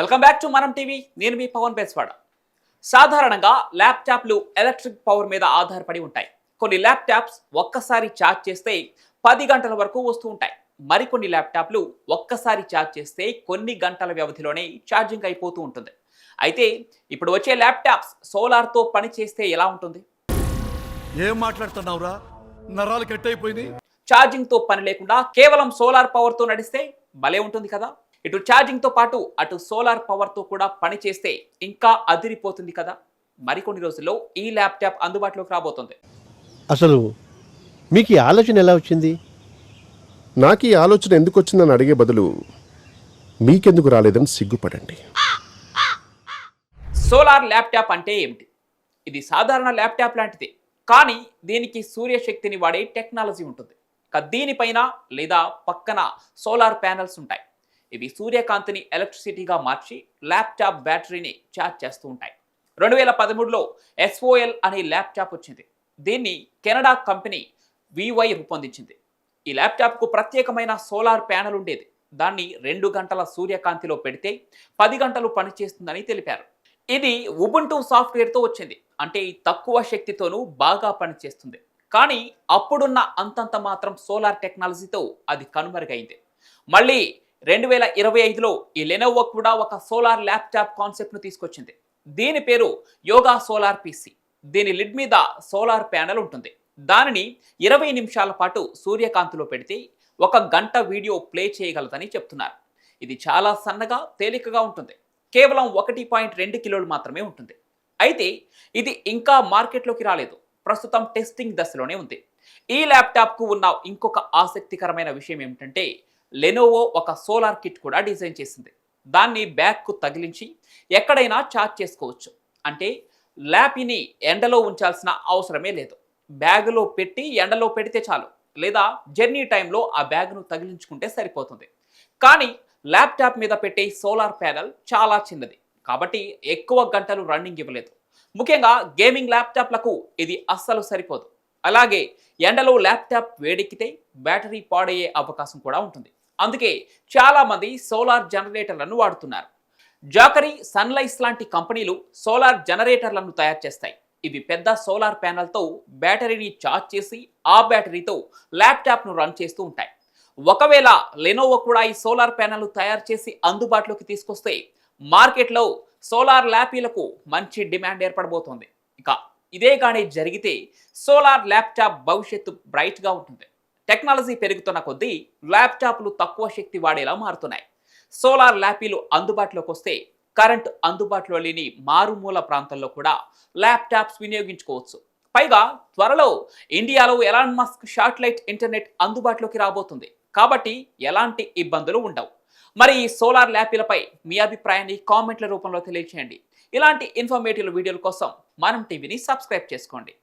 Welcome back to Manam TV. నేను మీ పవన్ బేస్వాడ. సాధారణంగా ల్యాప్టాప్లు ఎలక్ట్రిక్ పవర్ మీద ఆధారపడి ఉంటాయి. కొన్ని ల్యాప్టాప్స్ ఒక్కసారి ఛార్జ్ చేస్తే పది గంటల వరకు వస్తూ ఉంటాయి. మరికొన్ని ల్యాప్టాప్లు ఒక్కసారి ఛార్జ్ చేస్తే కొన్ని గంటల వ్యవధిలోనే ఛార్జింగ్ అయిపోతూ ఉంటుంది. అయితే ఇప్పుడు వచ్చే ల్యాప్టాప్స్ సోలార్తో పనిచేస్తే ఎలా ఉంటుంది? ఏం మాట్లాడుతున్నావురా? నరాలు కట్ అయిపోయింది ఛార్జింగ్తో పని లేకుండా కేవలం సోలార్ పవర్తో నడిస్తే భలే ఉంటుంది కదా? ఇటు ఛార్జింగ్తో పాటు అటు సోలార్ పవర్తో కూడా పని చేస్తే ఇంకా అదిరిపోతుంది కదా. మరికొన్ని రోజుల్లో ఈ ల్యాప్టాప్ అందుబాటులోకి రాబోతుంది. అసలు మీకు ఈ ఆలోచన ఎలా వచ్చింది? నాకు ఈ ఆలోచన ఎందుకు వచ్చిందని అడిగే బదులు మీకెందుకు రాలేదని సిగ్గుపడండి. సోలార్ ల్యాప్టాప్ అంటే ఏమిటి? ఇది సాధారణ ల్యాప్టాప్ లాంటిదే. కానీ దీనికి సూర్యశక్తిని వాడే టెక్నాలజీ ఉంటుంది. దీనిపైన లేదా పక్కన సోలార్ ప్యానెల్స్ ఉంటాయి. ఇవి సూర్యకాంతిని ఎలక్ట్రిసిటీగా మార్చి ల్యాప్టాప్ బ్యాటరీని ఛార్జ్ చేస్తూ ఉంటాయి. రెండు వేల పదమూడులో ఎస్ఓఎల్ అనే ల్యాప్టాప్ వచ్చింది. దీన్ని కెనడా కంపెనీ వివై రూపొందించింది. ఈ ల్యాప్టాప్కు ప్రత్యేకమైన సోలార్ ప్యానెల్ ఉండేది. దాన్ని రెండు గంటల సూర్యకాంతిలో పెడితే పది గంటలు పనిచేస్తుందని తెలిపారు. ఇది ఉబుంటూ సాఫ్ట్వేర్తో వచ్చింది. అంటే తక్కువ శక్తితోనూ బాగా పనిచేస్తుంది. కానీ అప్పుడున్న అంతంత మాత్రం సోలార్ టెక్నాలజీతో అది కనుమరుగైంది. మళ్ళీ రెండు వేల ఇరవై ఐదులో ఈ లెనోవో కూడా ఒక సోలార్ ల్యాప్టాప్ కాన్సెప్ట్ను తీసుకొచ్చింది. దీని పేరు యోగా సోలార్ పీసీ దీని లిడ్ మీద సోలార్ ప్యానెల్ ఉంటుంది. దానిని ఇరవై నిమిషాల పాటు సూర్యకాంతిలో పెడితే ఒక గంట వీడియో ప్లే చేయగలదని చెప్తున్నారు. ఇది చాలా సన్నగా తేలికగా ఉంటుంది. కేవలం ఒకటి పాయింట్ రెండు కిలోలు మాత్రమే ఉంటుంది. అయితే ఇది ఇంకా మార్కెట్లోకి రాలేదు. ప్రస్తుతం టెస్టింగ్ దశలోనే ఉంది. ఈ ల్యాప్టాప్కు ఉన్న ఇంకొక ఆసక్తికరమైన విషయం ఏమిటంటే లెనోవో ఒక సోలార్ కిట్ కూడా డిజైన్ చేసింది. దాన్ని బ్యాగ్కు తగిలించి ఎక్కడైనా ఛార్జ్ చేసుకోవచ్చు. అంటే ల్యాపిని ఎండలో ఉంచాల్సిన అవసరమే లేదు. బ్యాగులో పెట్టి ఎండలో పెడితే చాలు. లేదా జర్నీ టైంలో ఆ బ్యాగ్ను తగిలించుకుంటే సరిపోతుంది. కానీ ల్యాప్టాప్ మీద పెట్టే సోలార్ ప్యానల్ చాలా చిన్నది. కాబట్టి ఎక్కువ గంటలు రన్నింగ్ ఇవ్వలేదు. ముఖ్యంగా గేమింగ్ ల్యాప్టాప్లకు ఇది అస్సలు సరిపోదు. అలాగే ఎండలో ల్యాప్టాప్ వేడెక్కితే బ్యాటరీ పాడయ్యే అవకాశం కూడా ఉంటుంది. అందుకే చాలామంది సోలార్ జనరేటర్లను వాడుతున్నారు. జాకరీ సన్లైస్ లాంటి కంపెనీలు సోలార్ జనరేటర్లను తయారు చేస్తాయి. ఇవి పెద్ద సోలార్ ప్యానెల్తో బ్యాటరీని ఛార్జ్ చేసి ఆ బ్యాటరీతో ల్యాప్టాప్ను రన్ చేస్తూ ఉంటాయి. ఒకవేళ లెనోవో కూడా ఈ సోలార్ ప్యానెల్ తయారు చేసి అందుబాటులోకి తీసుకొస్తే మార్కెట్లో సోలార్ ల్యాపీలకు మంచి డిమాండ్ ఏర్పడబోతోంది. ఇక ఇదే కానీ జరిగితే సోలార్ ల్యాప్టాప్ భవిష్యత్తు బ్రైట్గా ఉంటుంది. టెక్నాలజీ పెరుగుతున్న కొద్దీ ల్యాప్టాప్లు తక్కువ శక్తి వాడేలా మారుతున్నాయి. సోలార్ ల్యాపీలు అందుబాటులోకి వస్తే కరెంట్ అందుబాటులో లేని మారుమూల ప్రాంతాల్లో కూడా ల్యాప్టాప్స్ వినియోగించుకోవచ్చు. పైగా త్వరలో ఇండియాలో ఎలాన్ మస్క్ శాటిలైట్ ఇంటర్నెట్ అందుబాటులోకి రాబోతుంది. కాబట్టి ఎలాంటి ఇబ్బందులు ఉండవు. మరి ఈ సోలార్ ల్యాపీలపై మీ అభిప్రాయాన్ని కామెంట్ల రూపంలో తెలియచేయండి. ఇలాంటి ఇన్ఫర్మేటివ్ వీడియోల కోసం మనం టీవీని సబ్స్క్రైబ్ చేసుకోండి.